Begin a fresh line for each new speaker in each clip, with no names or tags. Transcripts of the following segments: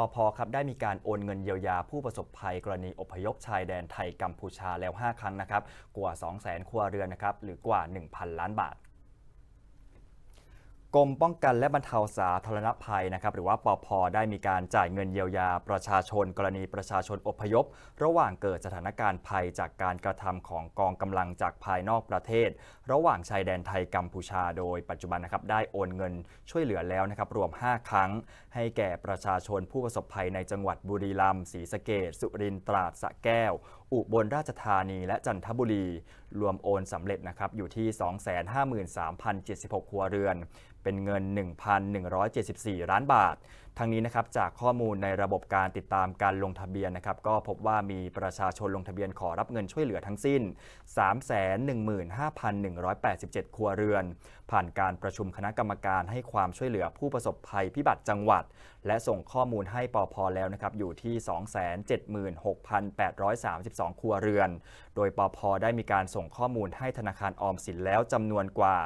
ปพครับได้มีการโอนเงินเยียวยาผู้ประสบภัยกรณีอพยพชายแดนไทยกัมพูชาแล้ว 5 ครั้งนะครับ กว่า 200,000 ครัวเรือนนะครับ หรือกว่า 1,000 ล้านบาท กรมป้องกันและบรรเทาสาธารณภัยนะครับหรือว่าปอพได้มีการจ่ายเงินเยียวยาประชาชน กรณีประชาชนอพยพ ระหว่างเกิดสถานการณ์ภัยจากการกระทำของกองกำลังจากภายนอกประเทศ ระหว่างชายแดนไทยกัมพูชา โดยปัจจุบันนะครับได้โอนเงินช่วยเหลือแล้วนะครับรวม 5 ครั้ง ให้แก่ประชาชนผู้ประสบภัยในจังหวัดบุรีรัมย์ศรีสะเกษสุรินทร์ตราดสะแก้ว อุบลราชธานีและจันทบุรี รวมโอนสำเร็จนะครับอยู่ที่ 253,076 ครัวเรือน เป็นเงิน 1,174 ล้านบาททั้งนี้นะครับจากข้อมูลในระบบการติดตามการลงทะเบียนนะครับก็พบว่ามีประชาชนลงทะเบียนขอรับเงินช่วยเหลือทั้งสิ้น 315,187 ครัวเรือน ผ่านการประชุมคณะกรรมการให้ความช่วยเหลือผู้ประสบภัยพิบัติจังหวัด และส่งข้อมูลให้ปอพแล้วนะครับอยู่ที่ 276,832 ครัวเรือน โดยปอพได้มีการส่งข้อมูลให้ธนาคารออมสินแล้วจำนวนกว่า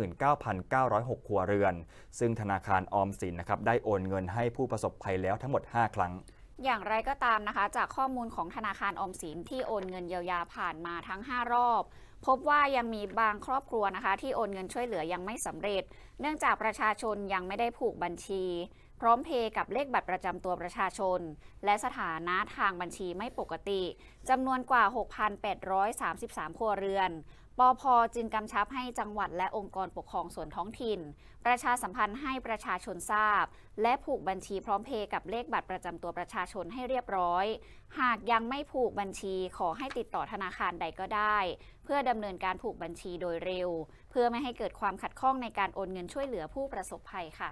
259,906 ครัวเรือน ซึ่งธนาคารออมสินนะครับได้โอนเงินให้ผู้ประสบภัยแล้วทั้งหมด 5 ครั้ง
อย่างไรก็ตามนะคะ จากข้อมูลของธนาคารออมสินที่โอนเงินเยียวยาผ่านมาทั้ง 5 รอบ พบว่ายังมีบางครอบครัวนะคะ ที่โอนเงินช่วยเหลือยังไม่สำเร็จ เนื่องจากประชาชนยังไม่ได้ผูกบัญชี ร้อมเพย์กับเลขบัตรประจำตัวประชาชน และสถานะทางบัญชีไม่ปกติจำนวนกว่า 6,833 ครัวเรือนปอพจึงกำชับให้จังหวัดและองค์กรปกครองส่วนท้องถิ่น ประชาสัมพันธ์ให้ประชาชนทราบ และผูกบัญชีพร้อมเพย์กับเลขบัตรประจำตัวประชาชนให้เรียบร้อย หากยังไม่ผูกบัญชีขอให้ติดต่อธนาคารใดก็ได้ เพื่อดำเนินการผูกบัญชีโดยเร็ว เพื่อไม่ให้เกิดความขัดข้องในการโอนเงินช่วยเหลือผู้ประสบภัยค่ะ